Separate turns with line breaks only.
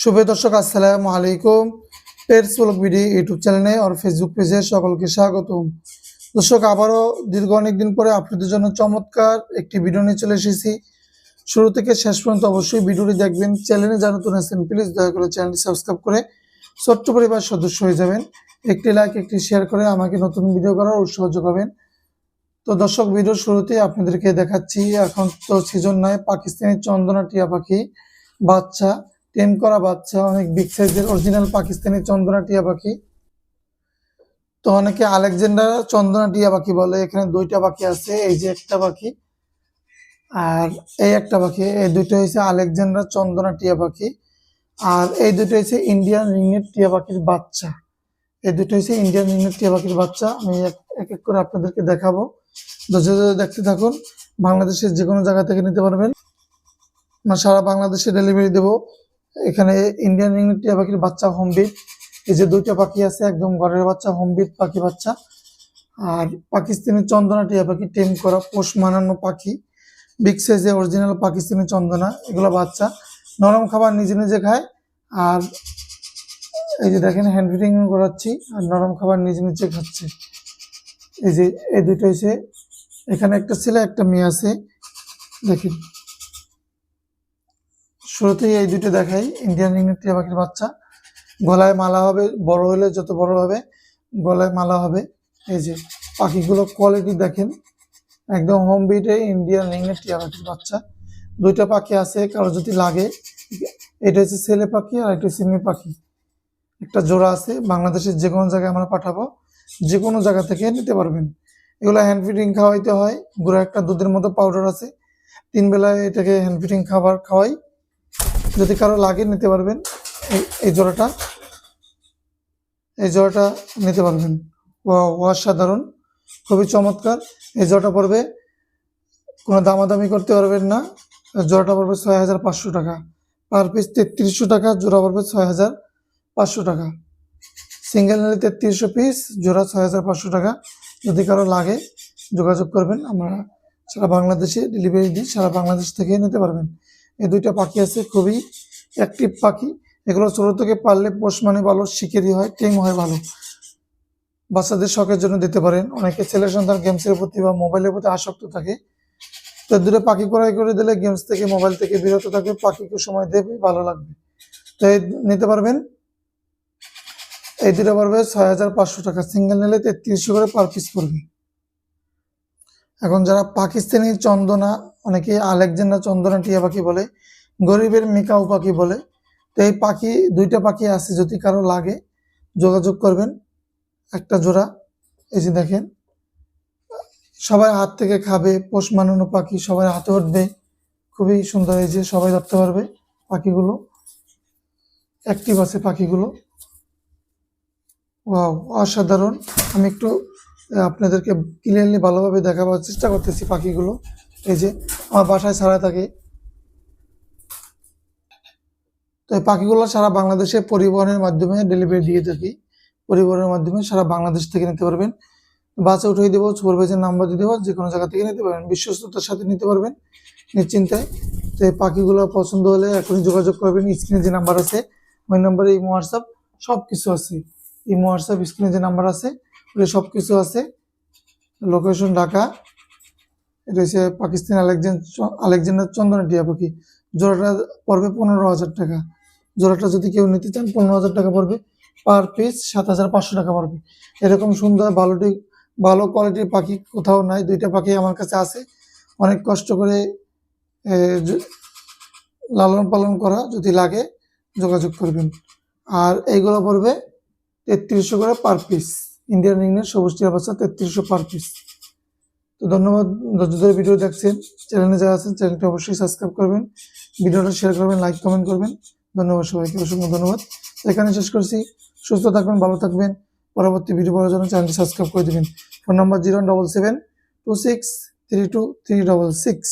শুভ দর্শক, আসসালামু আলাইকুম। পেটস ব্লগ ভিডিও ইউটিউব চ্যানেলে আর ফেসবুক পেজে সকলকে স্বাগতম। দর্শক, আবারও দীর্ঘ অনেক দিন পরে আপনাদের জন্য চমৎকার একটি ভিডিও নিয়ে চলে এসেছি। শুরু থেকে শেষ পর্যন্ত অবশ্যই ভিডিওটি দেখবেন, চ্যানেলে যা নতুন আছেন, প্লিজ দয়া করে চ্যানেলটি সাবস্ক্রাইব করে ছোট্ট পরিবার সদস্য হয়ে যাবেন। একটি লাইক, একটি শেয়ার করে আমাকে নতুন ভিডিও করার উৎসাহ যোগাবেন। তো দর্শক ভিডিওর শুরুতে আপনাদেরকে দেখাচ্ছি, এখন তো সিজন নয় পাকিস্তানি চন্দনা টিয়া পাখি বাচ্চা। টেম করা বাচ্চা, অনেক বিগ সাইজের অরিজিনাল পাকিস্তানি চন্দনা টিয়া পাখি। তো অনেকে আলেকজান্ডার চন্দনা টিয়া পাখি বলে, এখানে দুইটা পাখি আছে, এই যে একটা পাখি আর এই একটা পাখি। এই দুটো হচ্ছে আলেকজান্ডার চন্দনা টিয়া পাখি আর এই দুটো হচ্ছে ইন্ডিয়ান রিংনেট টিয়া পাখির বাচ্চা। এই দুটো হচ্ছে ইন্ডিয়ান রিংনেট টিয়া পাখির বাচ্চা। আমি এক- এক করে আপনাদেরকে দেখাবো। ধৈর্য ধরে দেখতে থাকুন, বাংলাদেশের যে কোনো জায়গা থেকে নিতে পারবেন। সারা বাংলাদেশে ডেলিভারি দেবো। এখানে ইন্ডিয়ান টিয়া পাখির বাচ্চা হোমবিট এই যে দুইটা পাখি আছে, একদম ঘরের বাচ্চা হোমবিট পাখি বাচ্চা। আর পাকিস্তানি চন্দনা টিয়া পাখি টেম করা, পোষ মানানো পাখি। বিগ সাইজে অরিজিনাল পাকিস্তানি চন্দনা, এগুলো বাচ্চা। নরম খাবার নিজে নিজে খায়। আর এই যে দেখেন হ্যান্ড ফিডিং করাচ্ছি, আর নরম খাবার নিজে নিজে খাচ্ছে। এই যে, এই দুটো এখানে একটা ছেলে, একটা মেয়ে আছে। দেখেন। শুরুতেই এই দুটো দেখাই। ইন্ডিয়ান রিংনেট টিয়া পাখির বাচ্চা। গলায় মালা হবে, বড় হলে যত বড় হবে, গলায় মালা হবে। এই যে পাখিগুলো কোয়ালিটি দেখেন। একদম হোম বিটে ইন্ডিয়ান রিংনেট টিয়া পাখির বাচ্চা। দুইটা পাখি আছে, কারও যদি লাগে। এটা হচ্ছে ছেলে পাখি আর একটা মেয়ে পাখি। একটা জোড়া আছে, বাংলাদেশের যে কোনো জায়গায় আমরা পাঠাবো। যে কোনো জায়গা থেকে নিতে পারবেন। এগুলো হ্যান্ড ফিটিং খাওয়াইতে হয়। গুঁড়া একটা দুধের মতো পাউডার আছে। তিন বেলায় এটাকে হ্যান্ড ফিটিং খাবার খাওয়াই। যদি কারও লাগে নিতে পারবেন, এই জোড়াটা এই জোড়াটা নিতে পারবেন। অসাধারণ, খুবই চমৎকার। এই জোড়াটা পড়বে, কোনো দামাদামি করতে পারবেন না। জোড়াটা পড়বে ছয় হাজার পাঁচশো টাকা। পার পিস তেত্রিশশো টাকা, জোড়া পড়বে ছয় হাজার পাঁচশো টাকা। সিঙ্গেল নিলে তেত্রিশশো পিস, জোড়া ছয় হাজার পাঁচশো টাকা। যদি কারও লাগে, যোগাযোগ করবেন, আমরা সারা বাংলাদেশে ডেলিভারি দিই সারা বাংলাদেশ থেকে নিতে পারবেন। এই দুইটা পাখি আছে, খুবই অ্যাক্টিভ পাখি। এগুলো ছোটো থেকে পারলে পোষ মানে ভালো শিখেরই হয় টেম হয় ভালো। বাচ্চাদের শখের জন্য দিতে পারেন। অনেকে ছেলে সন্তান গেমসের প্রতি বা মোবাইলের প্রতি আসক্ত থাকে। তো দুটো পাখি ক্রয় করে দিলে গেমস থেকে, মোবাইল থেকে বিরত থাকবে, পাখিকে সময় দেবে, ভালো লাগবে। তো এই নিতে পারবেন। এই দুটো পড়বে ছয় হাজার পাঁচশো টাকা। সিঙ্গেল নিলে তেত্রিশশো করে পার পিস পড়বে। এখন যারা পাকিস্তানি চন্দনা, অনেকে আলেকজান্ডার চন্দনা টিয়া পাখি বলে, গরিবের মিকাউ পাখি বলে, তো এই পাখি, দুইটা পাখি আছে যদি কারও লাগে, যোগাযোগ করবেন, একটা জোড়া, এই যে দেখেন সবাই হাত থেকে খাবে, পোষ মানানো পাখি সবাই হাতে উঠবে, খুবই সুন্দর এই যে সবাই ধরতে পারবে পাখিগুলো অ্যাক্টিভ আছে পাখিগুলো। ওয়াও অসাধারণ, আমি একটু আপনাদেরকে ক্লিয়ারলি ভালোভাবে দেখাবার চেষ্টা করতেছি পাখিগুলো। এই যে, আমার বাসায় ছাড়া থাকে। তো এই পাখিগুলো সারা বাংলাদেশে পরিবহনের মাধ্যমে ডেলিভারি দিয়ে থাকি। পরিবহনের মাধ্যমে সারা বাংলাদেশ থেকে নিতে পারবেন। বাসে উঠিয়ে দেবো সুপারভাইজার নাম্বার দিয়ে দেবো যে কোনো জায়গা থেকে নিতে পারবেন। বিশ্বস্ততার সাথে নিতে পারবেন নিশ্চিন্তায় তো এই পাখিগুলো পছন্দ হলে এখনই যোগাযোগ করবেন। স্ক্রিনে যে নাম্বার আছে, ওই নাম্বারে ইমো, হোয়াটসঅ্যাপ সব কিছু আছে। ইমো, হোয়াটসঅ্যাপ, স্ক্রিনে যে নাম্বার আছে সব কিছু আছে। লোকেশন ঢাকা। এটা হচ্ছে পাকিস্তান আলেকজান আলেকজান্ডার চন্দনা টিয়া পাখি। জোড়াটা পড়বে পনেরো হাজার টাকা। জোড়াটা যদি কেউ নিতে চান, পনেরো হাজার টাকা পড়বে। পার পিস সাত হাজার পাঁচশো টাকা পড়বে। এরকম সুন্দর ভালোটি ভালো কোয়ালিটির পাখি কোথাও নাই। দুইটা পাখি আমার কাছে আছে। অনেক কষ্ট করে লালন পালন করা যদি লাগে, যোগাযোগ করবেন। আর এইগুলো পড়বে তেত্রিশশো করে পার পিস ইন্ডিয়ান রিংয়ের সবুজ টিয়া তেত্রিশশো পার পিস তো ধন্যবাদ ধৈর্য ধরে ভিডিও দেখছেন। চ্যানেলে যারা আছেন চ্যানেলটি অবশ্যই সাবস্ক্রাইব করবেন। ভিডিওটা শেয়ার করবেন লাইক কমেন্ট করবেন। ধন্যবাদ সবাইকে, অসংখ্য ধন্যবাদ। এখানে শেষ করছি। সুস্থ থাকবেন, ভালো থাকবেন। পরবর্তী ভিডিও পাওয়ার জন্য চ্যানেলটি সাবস্ক্রাইব করে দেবেন। Phone number zero double seven two six three two three double six